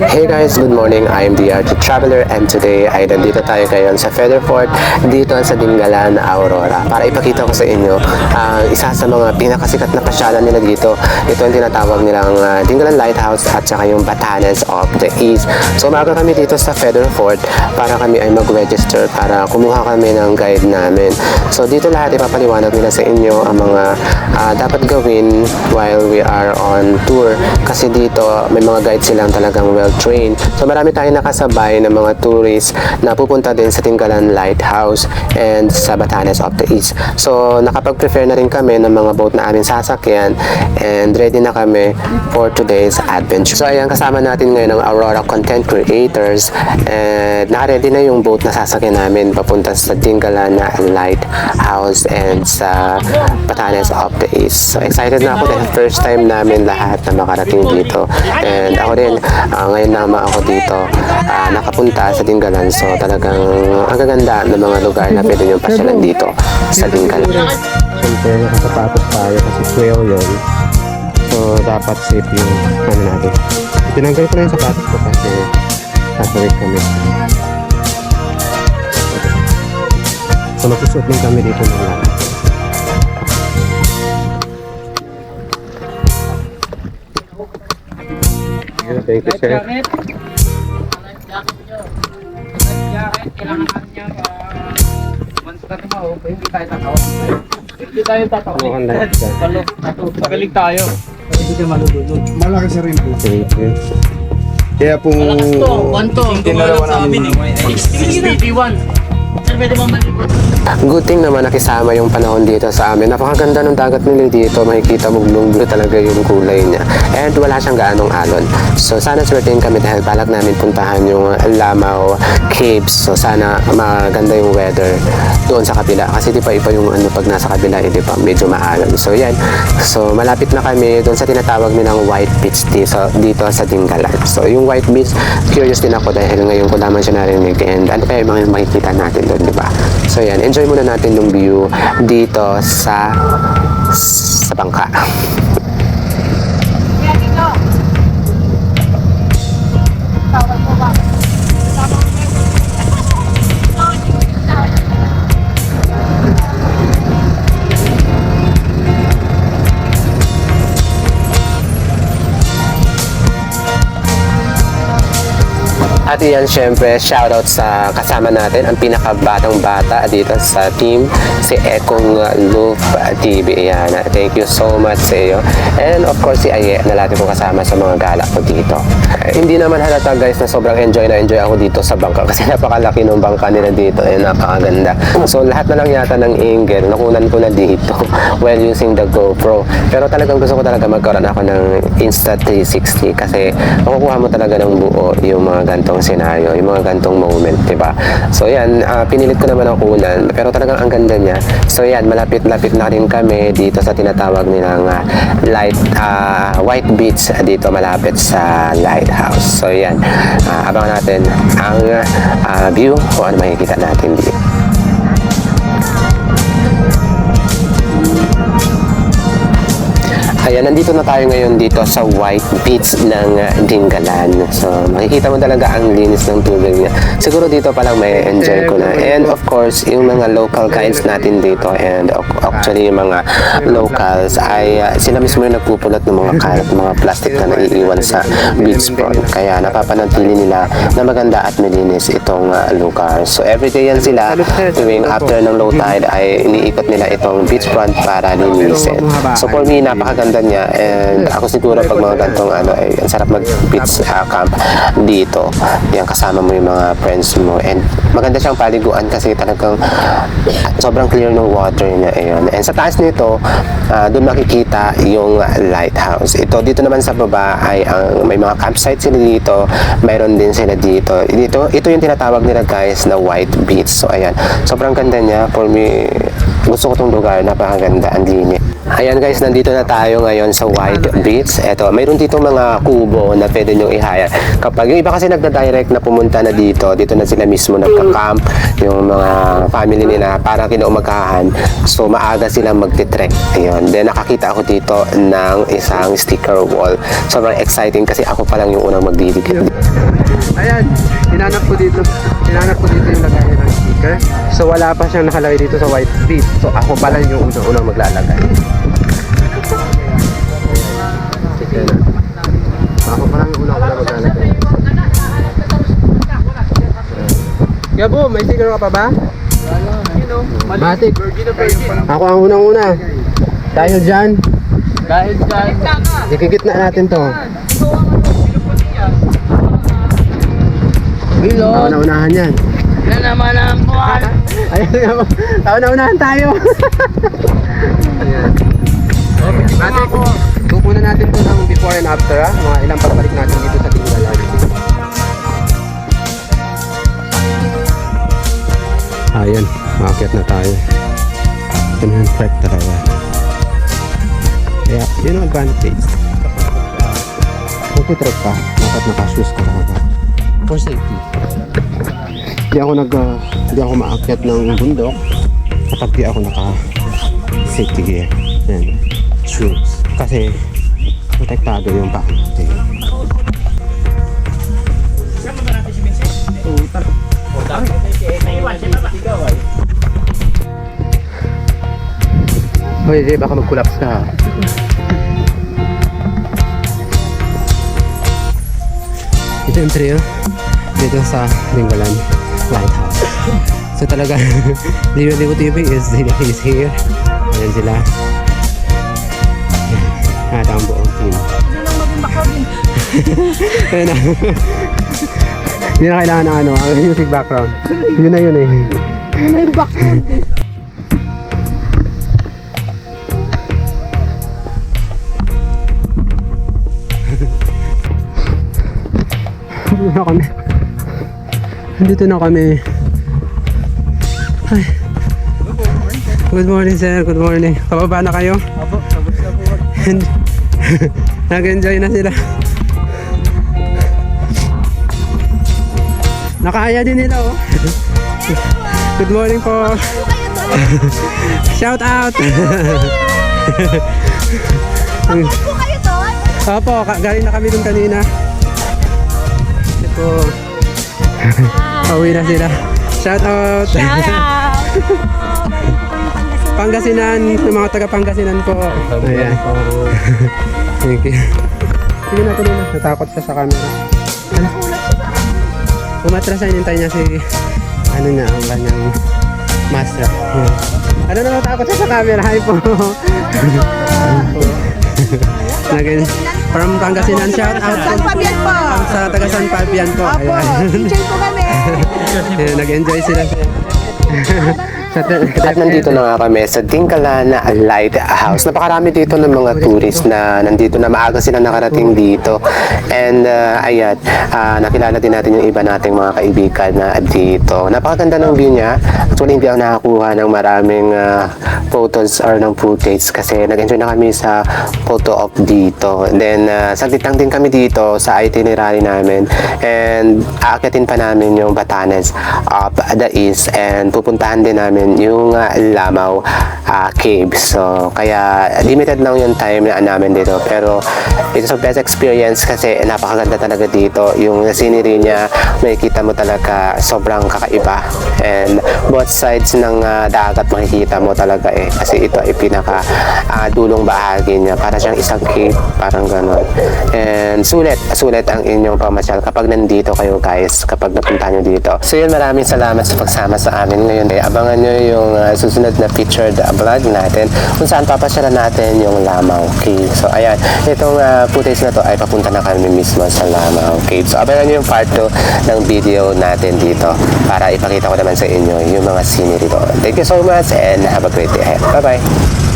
Hey guys, good morning. I am the Archie Traveler and today ay nandito tayo ngayon sa Featherfort dito sa Dingalan, Aurora para ipakita ko sa inyo ang isa sa mga pinakasikat na pasyalan nila dito. Ito ang tinatawag nilang ah, Dingalan Lighthouse at saka yung Batanes of the East. So umaga kami dito sa Featherfort para kami ay mag-register para kumuha kami ng guide namin. So dito lahat ipapaliwanag nila sa inyo ang mga ah, dapat gawin while we are on tour kasi dito may mga guide silang talagang well trained. So marami tayong nakasabay ng mga tourists na pupunta din sa Tinggalan Lighthouse and sa Batanes of the East. So nakapag-prepare na rin kami ng mga boat na aming sasakyan and ready na kami for today's adventure. So ayan kasama natin ngayon ang Aurora Content Creators and naka-ready na yung boat na sasakyan namin papunta sa Tinggalan Lighthouse and sa Batanes of the East. So excited na ako dahil first time namin lahat na makarating dito. And ako rin, ah, ngayon naman ako dito ah, nakapunta sa Dingalan. So talagang ang gaganda ng mga lugar na pwede nyo pasyalan dito sa Dingalan. Siyempre, nakasapatos tayo kasi trail yun. So dapat safe yung ano natin. Tinanggal ko na yung sapatos ko kasi sasawit kami. So magsusuot din kami dito ng lahat. Thank you, sir. Jacket. Jacket nyo. Jacket, kailangan natin niya para once na tumaho, hindi tayo tatawa. Hindi tayo tatawa. Mukhang lahat dyan. Talo, talo. Magaling tayo. Hindi ka malulunod. Malaki sa rin po. Thank you. Kaya po, Malakas to. One to. Tinalawa namin eh. 61. Good thing naman nakisama yung panahon dito sa amin. Napakaganda ng dagat nila dito. Makikita mo blue talaga yung kulay niya. And wala siyang gaanong alon. So sana swertein kami dahil balak namin puntahan yung Lamau Caves. So sana maganda yung weather doon sa kabila. Kasi di pa iba yung ano pag nasa kabila, eh, di ba? Medyo maalon. So yan. So malapit na kami doon sa tinatawag nilang White Beach dito, dito sa Dingalan. So yung White Beach, curious din ako dahil ngayon ko lamang siya narinig. And ano kaya yung makikita natin doon, di ba? So yan, enjoy muna natin yung view dito sa sa bangka. At yan, syempre, shoutout sa kasama natin, ang pinakabatang bata dito sa team, si Ekong Loop TV. Yan, thank you so much sa iyo. And of course, si Aye na lagi kong kasama sa mga gala ko dito. Eh, hindi naman halata guys na sobrang enjoy na enjoy ako dito sa bangka kasi napakalaki ng bangka nila dito and napakaganda. So lahat na lang yata ng angle, nakunan ko na dito while using the GoPro. Pero talagang gusto ko talaga magkaroon ako ng Insta360 kasi makukuha mo talaga ng buo yung mga gantong senaryo, yung mga gantong moment, di ba? So yan, ah, pinilit ko naman ang kunan, pero talagang ang ganda niya. So yan, malapit-lapit na rin kami dito sa tinatawag nilang ah, light ah, White Beach dito malapit sa Lighthouse. So yan, ah, abangan natin ang ah, view kung ano makikita natin dito. Ayan, nandito na tayo ngayon dito sa White Beach ng uh, Dingalan. So, makikita mo talaga ang linis ng tubig niya. Siguro dito pa lang may enjoy ko na. And of course, yung mga local guides natin dito and ac- actually yung mga locals ay uh, sila mismo yung nagpupulot ng mga kalat, mga plastic na naiiwan sa beachfront. Kaya napapanatili nila na maganda at malinis itong uh, lugar. So, everyday yan sila tuwing after ng low tide ay iniikot nila itong beachfront para linisin. So, for me, napakaganda niya and ako siguro pag mga gantong ano ay ang sarap mag beach uh, camp dito. Yan kasama mo yung mga friends mo and maganda siyang paliguan kasi talagang sobrang clear ng water niya ayun. And sa taas nito, ah, doon makikita yung lighthouse. Ito dito naman sa baba ay ang may mga campsite sila dito. Mayroon din sila dito. Dito ito yung tinatawag nila guys na white beach. So ayan, sobrang ganda niya for me Gusto ko tong lugar, napakaganda, ang linis. Ayan guys, nandito na tayo ngayon sa White Beach. Eto, mayroon dito mga kubo na pwede nyo i-hire. Kapag yung iba kasi nagda-direct na pumunta na dito, dito na sila mismo nagka-camp, yung mga family nila, para kinaumagahan. So, maaga silang magti-trek. Ayun. Then, nakakita ako dito ng isang sticker wall. Sobrang exciting kasi ako pa lang yung unang magdidikit. Ayan, hinanap ko dito. Hinanap ko dito yung lagayan ng sticker. So wala pa siyang nakalagay dito sa white beat. So ako pa lang yung unang-unang maglalagay. Gabo, may sticker ka pa ba? Matik. Ako ang unang-una. Tayo dyan. Dahil dyan, Ikikit na natin to. Ako na unahan yan. na naman ang buwan. Ayun nga po. Ako na unahan tayo. Ayan. Natin, kukunan natin to ng before and after ha. Mga ilang pagbalik natin dito sa Ayan, maakyat na tayo. Ito na yung trek talaga. Kaya, yun ang advantage. Kung trek ka, dapat nakashoes ka talaga. For safety. Di ako nag uh, di ako maakyat ng bundok kapag di ako naka safety gear and shoes kasi protektado yung back natin. Hoy, Jay, baka mag-collapse ka. Ito yung trail dito sa Lingalan Lighthouse. So talaga, Liwa Liwa TV is, is here. Ayan sila. At ang buong team. Ayan na. Hindi na kailangan ng ano, ang music background. Yun na yun eh. Yun na yung background. Dito na kami. Dito na kami. Ay. Good morning, sir. Good morning. Pababa na kayo? Apo, tapos na po. Nag-enjoy na sila. Nakaya din nila, oh. Good morning po. Shout out. Po kayo doon? Opo, galing na kami dun kanina. Ito. Pauwi na sila. Shout out. Pangasinan, yung mga taga Pangasinan po. Ayan. Thank you. Sige na tuloy na. Natakot siya sa camera. Ano? Umatras siya, hinintay niya si ano niya, ang kanyang master. Ayan. Ano na natakot siya sa camera? Hi po. Naging from Pangasinan shout out. San Fabian po. Sa taga San Fabian po. Opo, teacher po kami. Nag-enjoy sila. At nandito na nga kami sa Tingkalan Lighthouse. Napakarami dito ng mga tourist na nandito na maaga sila nakarating dito. And uh, ayan, ah, nakilala din natin yung iba nating mga kaibigan na dito. Napakaganda ng view niya. Actually, hindi ako nakakuha ng maraming ah, photos or ng footage kasi nag-enjoy na kami sa photo op dito. And then, uh, saglit lang din kami dito sa itinerary namin. And aakyatin pa namin yung Batanes up the east and pupuntahan din namin yung uh, Lamaw uh, Cave. So, kaya limited lang yung time na namin dito. Pero it's a best experience kasi napakaganda talaga dito. Yung scenery niya, makikita mo talaga sobrang kakaiba. And both sides ng uh, dagat makikita mo talaga eh. Kasi ito ay pinaka uh, dulong bahagi niya. Para siyang isang cave, parang ganon. And sulit, sulit ang inyong pamasyal kapag nandito kayo guys, kapag napunta nyo dito. So yun, maraming salamat sa pagsama sa amin ngayon. Eh, abangan nyo yung uh, susunod na featured uh, vlog natin kung saan papasyalan natin yung Lamaw Cave. So ayan, itong uh, footage na to ay papunta na kami mismo sa Lamaw Cave. So abangan nyo yung part 2 ng video natin dito para ipakita ko naman sa inyo yung mga scenery doon. Thank you so much and have a great day ahead. Bye-bye!